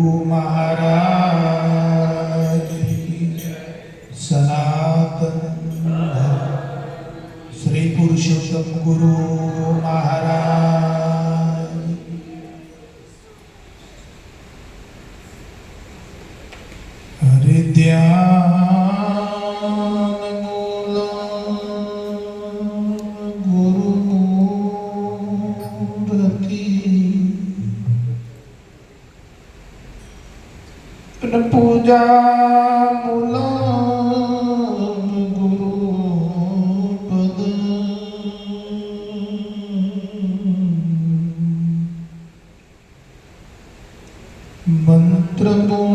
my मंत्र बोल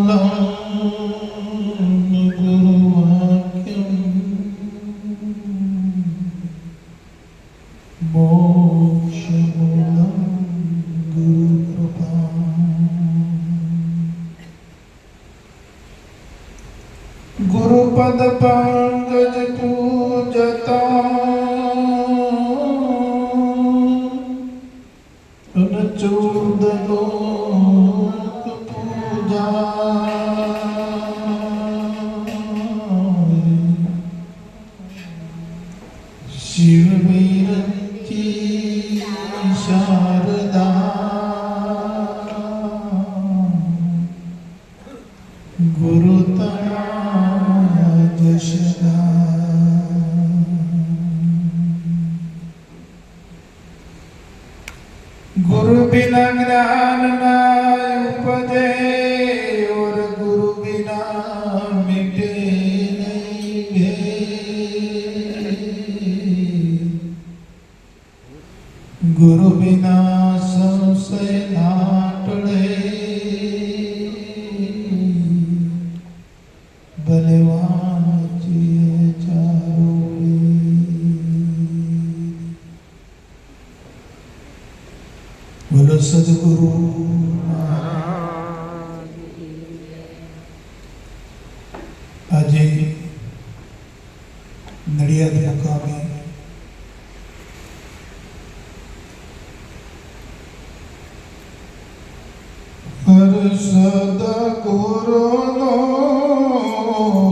હર્ષદ ગુરુનો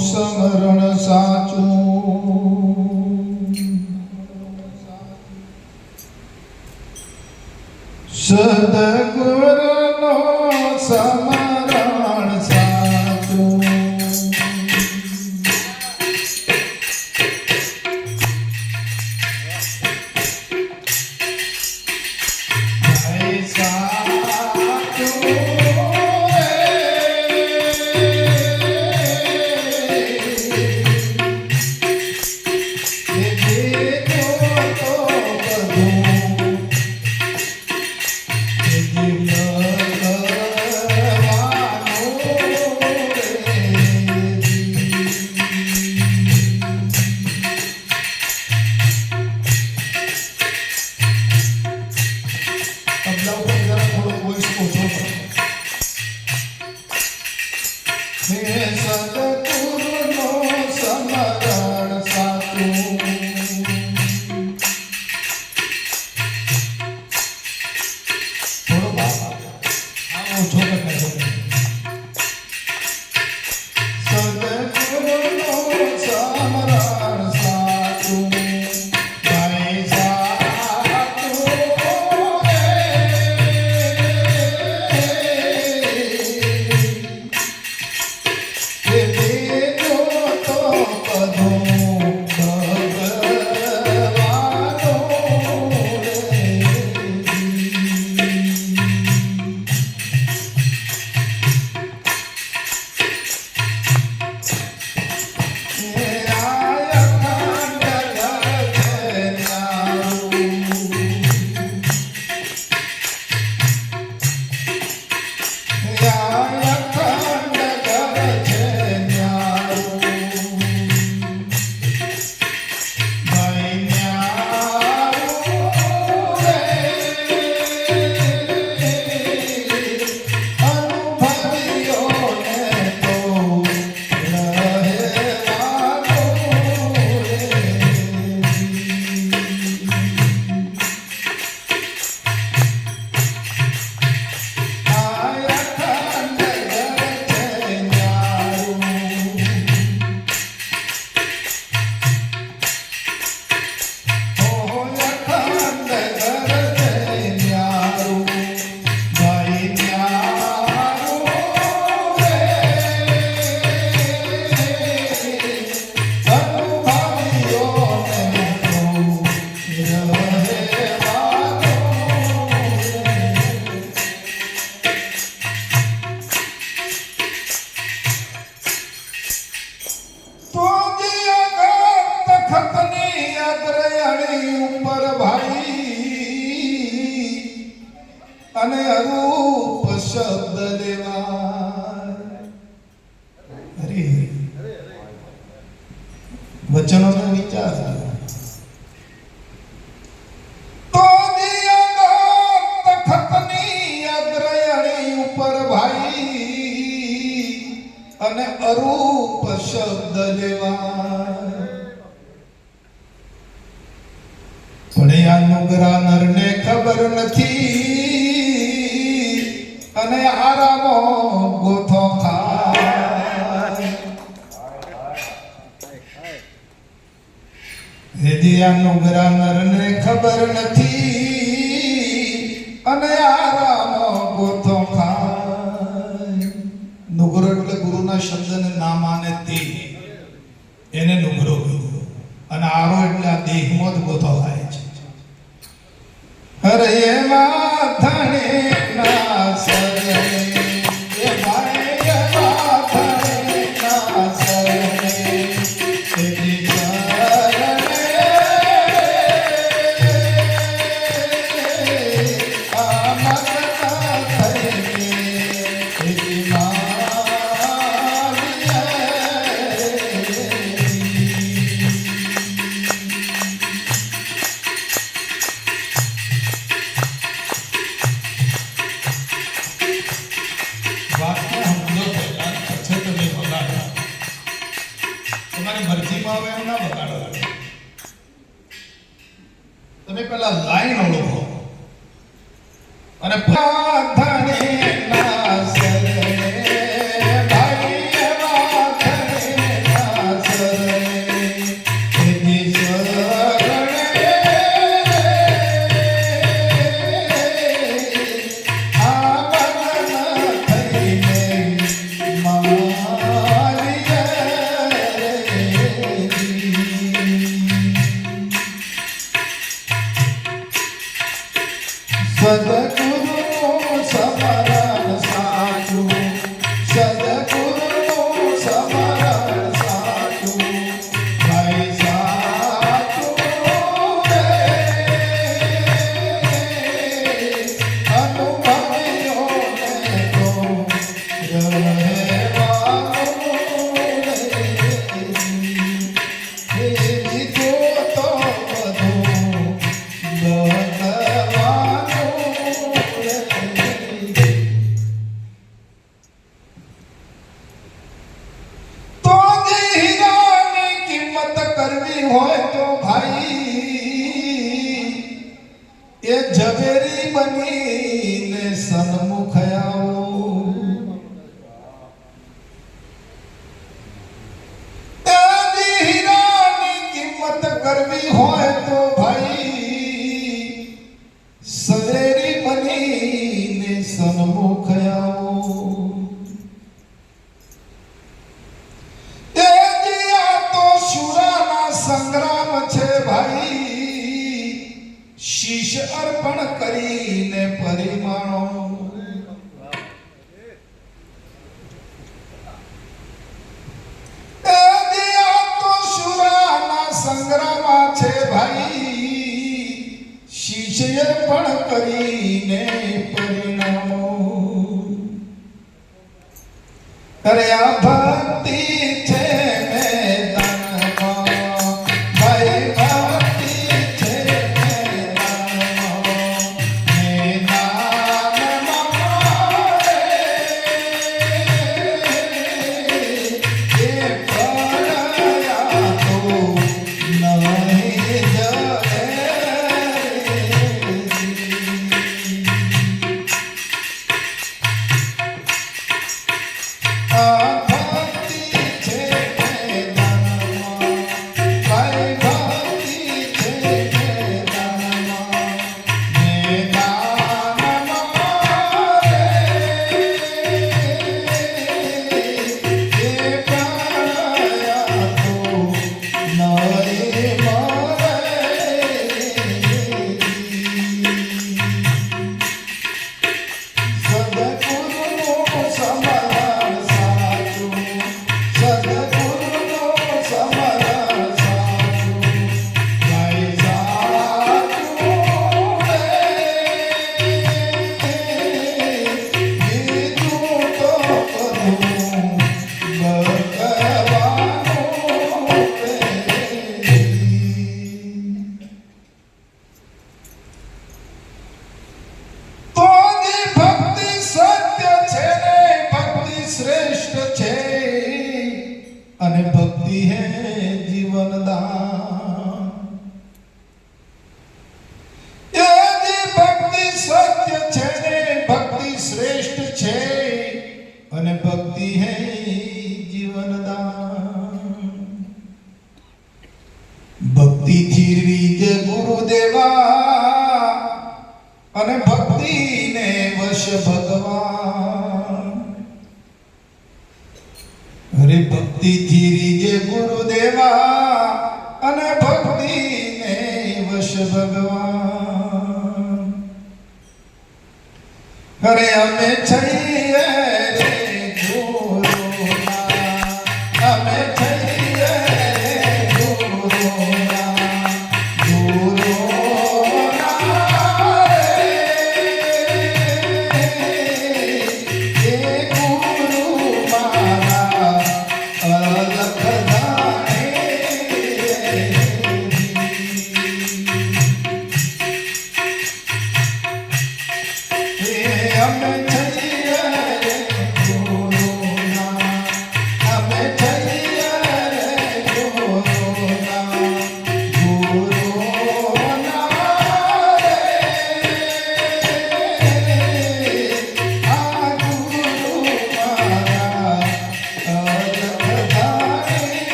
સમરણ સાચું સદગુરુનો અને અરૂપ શબ્દ લેવા નર ને ખબર નથી અને આરામો ગોથો ખાય. ને ખબર નથી ગુરુના શબ્દને ના માને તે એને નુગરો ગુરુ અને આરો એટલે આ દેહમાં જ ગોતો થાય છે. અરે એમાં ધણે ના તમારી મરજીમાં હવે એમ ના બગાડો. તમે પેલા લાઈન ઓળખો. અને ભાગ Bye. હોય તો ભાઈ એ ઝવેરી બની કરીને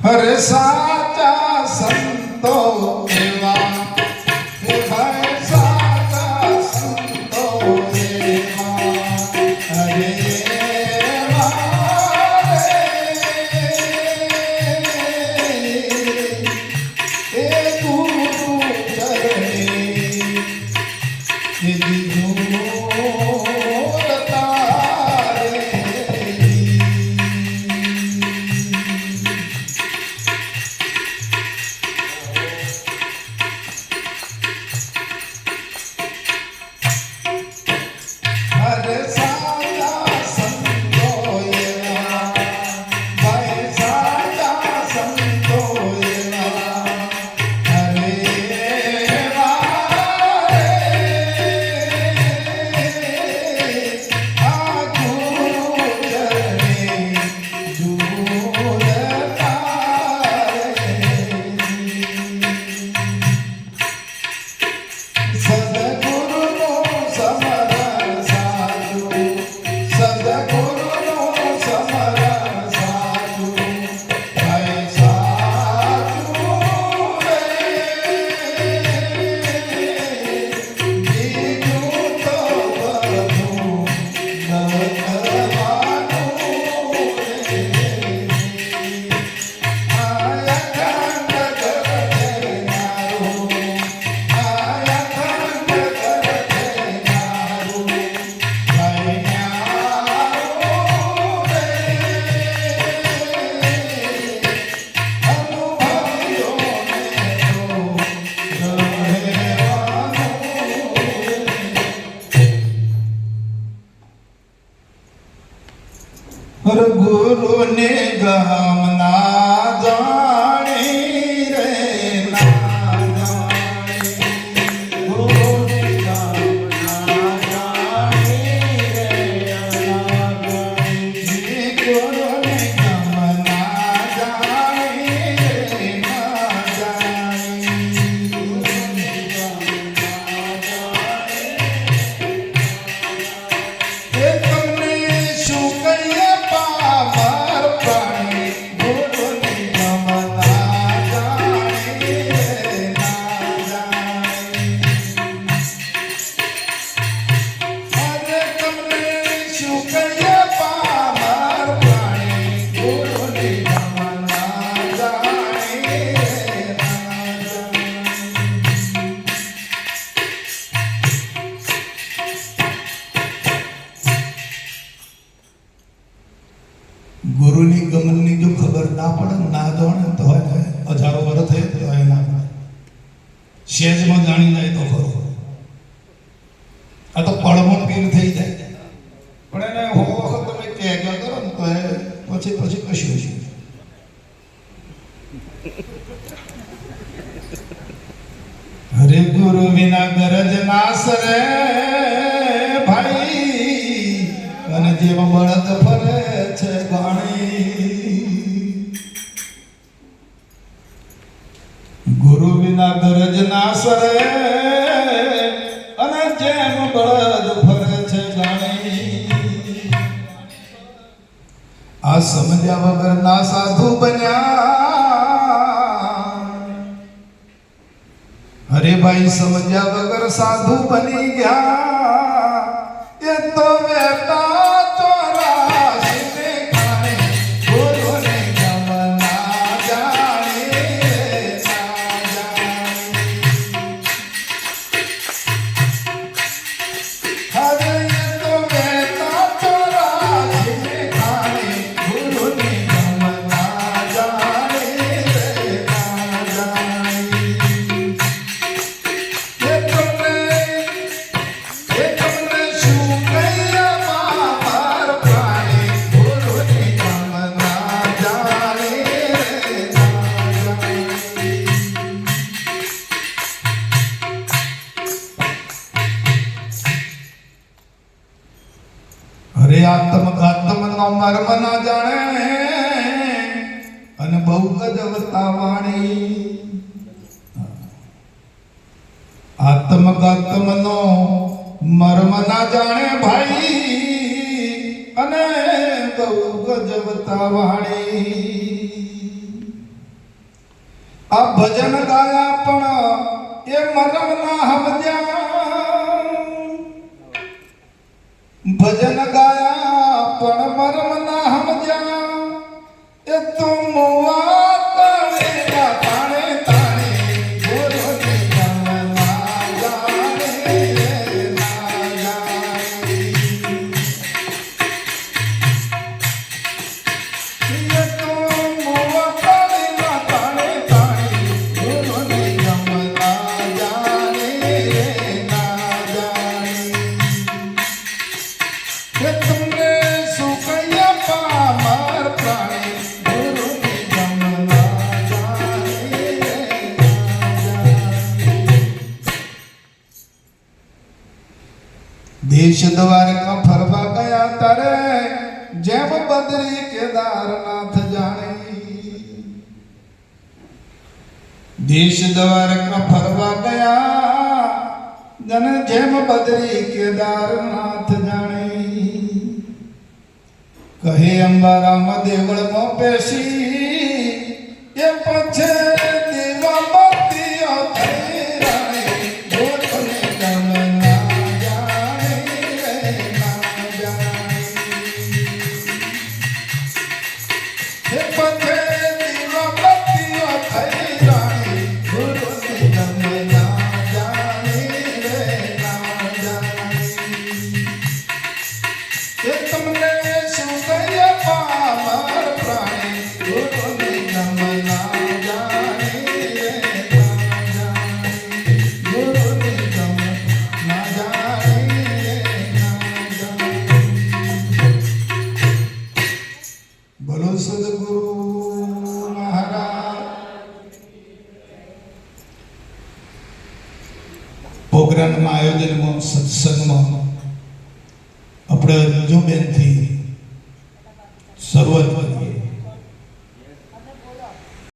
અરે સાચા સંતો હરે ગુરુને ગુરુ વિના ગરજ નાસ રે ભાઈ. અને જેમ બળદ ફરે છે ગાણી ગુરુ વિના ગરજ નાસ રે અને જેમ બળદ ફરે છે ગાણી આ સમજ્યા વગર ના સાધુ બન્યા. ભાઈ સમજ્યા વગર સાધુ બની ગયા. એ તો વેતા અરે આત્મ આત્મ નો મર્મ ના જાણે અને બહુ ગજવતા વાણી. આત્મગતમનો મર્મ ના જાણે ભાઈ અને બહુ ગજવતા વાણી. આ ભજન ગાયા પણ એ મરમ ના સમજ્યા ભજન ગાયા પણ મરમ ના સમજ્યા એ તું મુવા જેમ બદરી કેદારનાથ જાણે. દેશ દ્વારકા ફરવા ગયા, જન જેમ બદરી કેદારનાથ જાણે. કહે અંબારામ, દેવળમાં બેસી, એ પછે